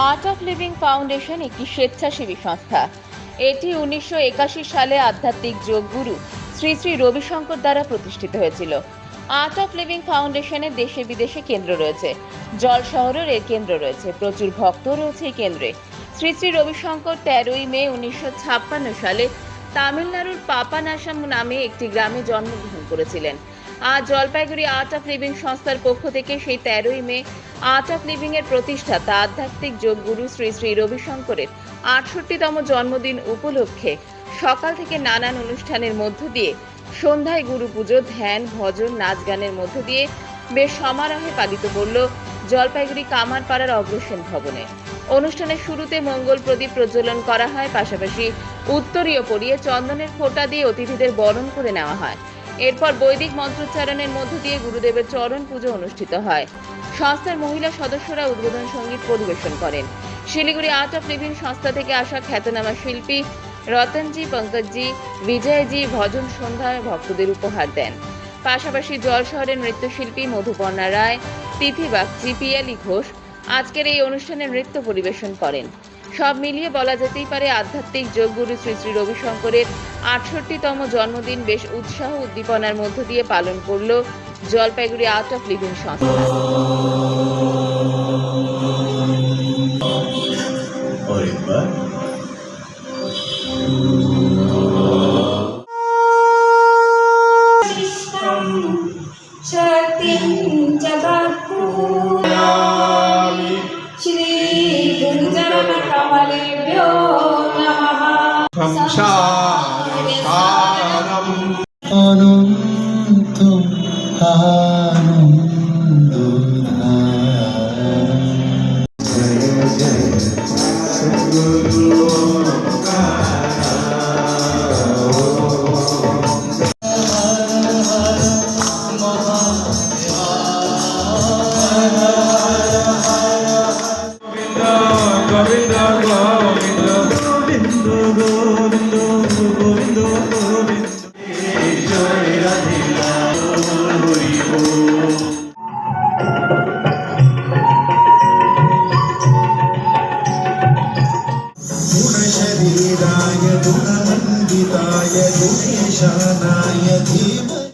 Art of living foundation একটি স্বেচ্ছাসেবী সংস্থা। এটি উনিশশো একাশি সালে আধ্যাত্মিক যোগগুরু শ্রী শ্রী রবিশঙ্কর দ্বারা প্রতিষ্ঠিত হয়েছিল। আর্ট অফ লিভিং ফাউন্ডেশনের দেশে বিদেশে কেন্দ্র রয়েছে। জল শহরের এর কেন্দ্র রয়েছে। প্রচুর ভক্ত রয়েছে এই কেন্দ্রে। শ্রী শ্রী রবিশঙ্কর তেরোই মে উনিশশো ছাপ্পান্ন সালে তামিলনাড়ুর পাপানাসাম নামে একটি গ্রামে জন্মগ্রহণ করেছিলেন। আজ জলপাইগুড়ি আর্ট অফ লিভিং সংস্থার পক্ষ থেকে সেই তেরোই মে আর্ট অফ লিভিং এর প্রতিষ্ঠাতা আধ্যাত্মিক যোগগুরু শ্রী শ্রী রবিশঙ্করের আটষট্টিতম জন্মদিন উপলক্ষে সকাল থেকে নানান অনুষ্ঠানের মধ্য দিয়ে সন্ধ্যায় গুরু পুজো, ধ্যান, ভজন, নাচ গানের মধ্য দিয়ে বেশ সমারোহে পালিত করল জলপাইগুড়ি কামারপাড়ার অগ্রসেন ভবনে। অনুষ্ঠানের শুরুতে মঙ্গল প্রদীপ প্রজ্বলন করা হয়, পাশাপাশি উত্তরীয় পরিয়ে চন্দনের ফোঁটা দিয়ে অতিথিদের বরণ করে নেওয়া হয়। এরপর বৈদিক মন্ত্রোচ্চারণের মধ্য দিয়ে গুরুদেবের চরণ পুজো অনুষ্ঠিত হয়। সংস্থার মহিলা সদস্যরা উদ্বোধন সংগীত পরিবেশন করেন। শিলিগুড়ি আর্ট অফ লিভিং সংস্থা থেকে আসা খ্যাতনামা শিল্পী রতনজি, পঙ্কজজি, বিজয়জি ভজন সন্ধ্যায় ভক্তদের উপহার দেন। পাশাপাশি জল শহরের নৃত্যশিল্পী মধুপর্ণা রায় তিথি বাগচি পিয়ালি ঘোষ আজকের এই অনুষ্ঠানে নৃত্য পরিবেশন করেন। সব মিলিয়ে বলা যেতেই পারে আধ্যাত্মিক যোগগুরু শ্রী শ্রী রবিশঙ্করের আটষট্টিতম জন্মদিন বেশ উৎসাহ উদ্দীপনার মধ্য দিয়ে পালন করল জলপাইগুড়ি আর্ট অফ লিভিং সংস্থা। সংসারসারম অনন্ত আনন্দ জয় জয় গোবিন্দ গোবিন্দ गुणेशानाय धीमहि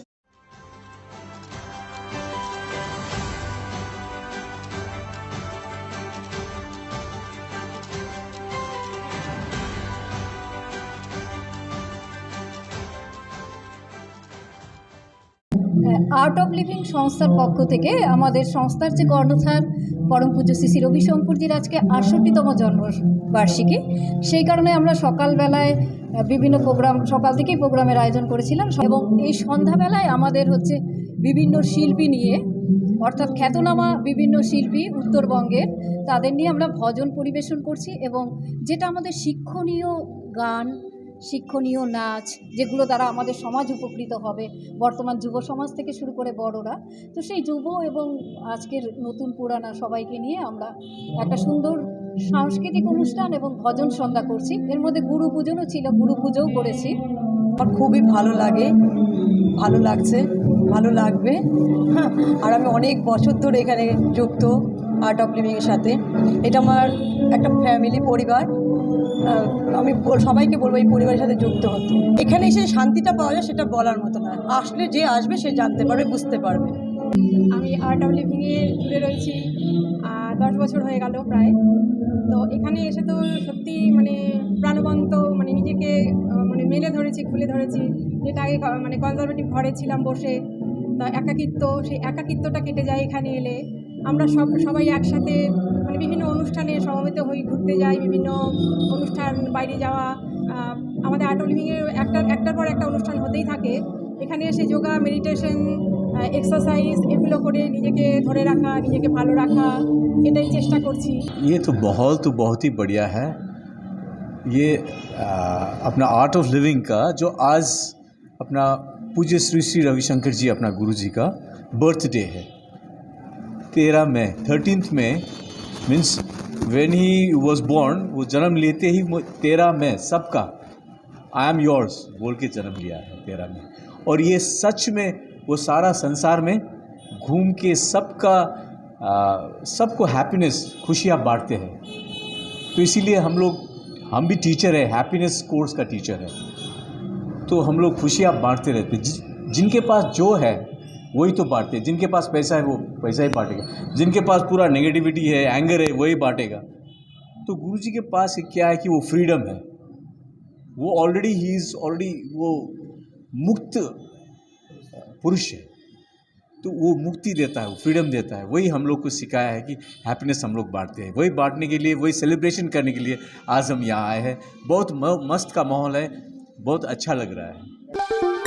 আর্ট অফ লিভিং সংস্থার পক্ষ থেকে আমাদের সংস্থার যে কর্ণধার পরম পূজ্য শ্রী শ্রী রবিশঙ্করজির আজকে আটষট্টিতম জন্মবার্ষিকী, সেই কারণে আমরা সকালবেলায় বিভিন্ন প্রোগ্রাম, সকাল থেকেই প্রোগ্রামের আয়োজন করেছিলাম। এবং এই সন্ধ্যাবেলায় আমাদের হচ্ছে বিভিন্ন শিল্পী নিয়ে, অর্থাৎ খ্যাতনামা বিভিন্ন শিল্পী উত্তরবঙ্গের, তাদের নিয়ে আমরা ভজন পরিবেশন করছি এবং যেটা আমাদের শিক্ষণীয় গান শিক্ষণীয় নাচ, যেগুলো দ্বারা আমাদের সমাজ উপকৃত হবে। বর্তমান যুব সমাজ থেকে শুরু করে বড়রা। তো সেই যুব এবং আজকের নতুন পুরানা সবাইকে নিয়ে আমরা একটা সুন্দর সাংস্কৃতিক অনুষ্ঠান এবং ভজন সন্ধ্যা করছি। এর মধ্যে গুরু পুজোও ছিল, গুরু পুজোও করেছি। আমার খুবই ভালো লাগে, ভালো লাগছে। ভালো লাগবে। হ্যাঁ, আর আমি অনেক বছর ধরে এখানে যুক্ত আর্ট অফ লিভিংয়ের সাথে। এটা আমার একটা ফ্যামিলি পরিবার। আমি সবাইকে বলব এই পরিবারের সাথে যুক্ত হতে। এখানে এসে শান্তিটা পাওয়া যায় সেটা বলার মতো না। আসলে যে আসবে সে জানতে পারবে বুঝতে পারবে। আমি আর্ট অফ লিভিংয়ে জুড়ে রয়েছি দশ বছর হয়ে গেল প্রায়। তো এখানে এসে তো সত্যি মানে প্রাণবন্ত মানে নিজেকে মানে মেলে ধরেছি খুলে ধরেছি। যেটা আগে মানে কনজারভেটিভ ঘরে ছিলাম বসে তা একাকিত্ব সেই একাকিত্বটা কেটে যায় এখানে এলে আমরা সব সবাই একসাথে মানে বিভিন্ন অনুষ্ঠানে সমবেত হই ঘুরতে যাই বিভিন্ন অনুষ্ঠান বাইরে যাওয়া আহ, আমাদের আর্ট অফ লিভিংয়ের একটা একটার পর একটা অনুষ্ঠান হতেই থাকে এখানে এসে যোগা মেডিটেশন এক্সারসাইজ এগুলো করে নিজেকে ধরে রাখা নিজেকে ভালো রাখা এটাই চেষ্টা করছি ये तो माहौल तो बहुत ही बढ़िया है ये आ, अपना आर्ट ऑफ लिविंग का जो आज अपना पूज्य श्री श्री रविशंकर जी अपना गुरु जी का बर्थडे है। तेरह मई थर्टींथ में means when he was born, वो जन्म लेते ही तेरह मई सबका आई एम योर्स बोल के जन्म लिया है तेरह में और ये सच में, वो सारा संसार में घूम के सबका सबको हैप्पीनेस खुशियाँ बांटते हैं। तो इसीलिए हम लोग, हम भी टीचर है हैप्पीनेस कोर्स का टीचर है। तो हम लोग खुशियाँ बांटते रहते हैं। जि, जिनके पास जो है वही तो बांटते हैं। जिनके पास पैसा है वो पैसा ही बांटेगा। जिनके पास पूरा नेगेटिविटी है एंगर है वही बांटेगा। तो गुरु जी के पास क्या है कि वो फ्रीडम है। वो ऑलरेडी ही इज़ ऑलरेडी वो मुक्त पुरुष है। तो वो मुक्ति देता है वो फ्रीडम देता है। वही हम लोग को सिखाया है कि हैप्पीनेस हम लोग बांटते हैं। वही बांटने के लिए वही सेलिब्रेशन करने के लिए आज हम यहाँ आए हैं। बहुत मस्त का माहौल है। बहुत अच्छा लग रहा है।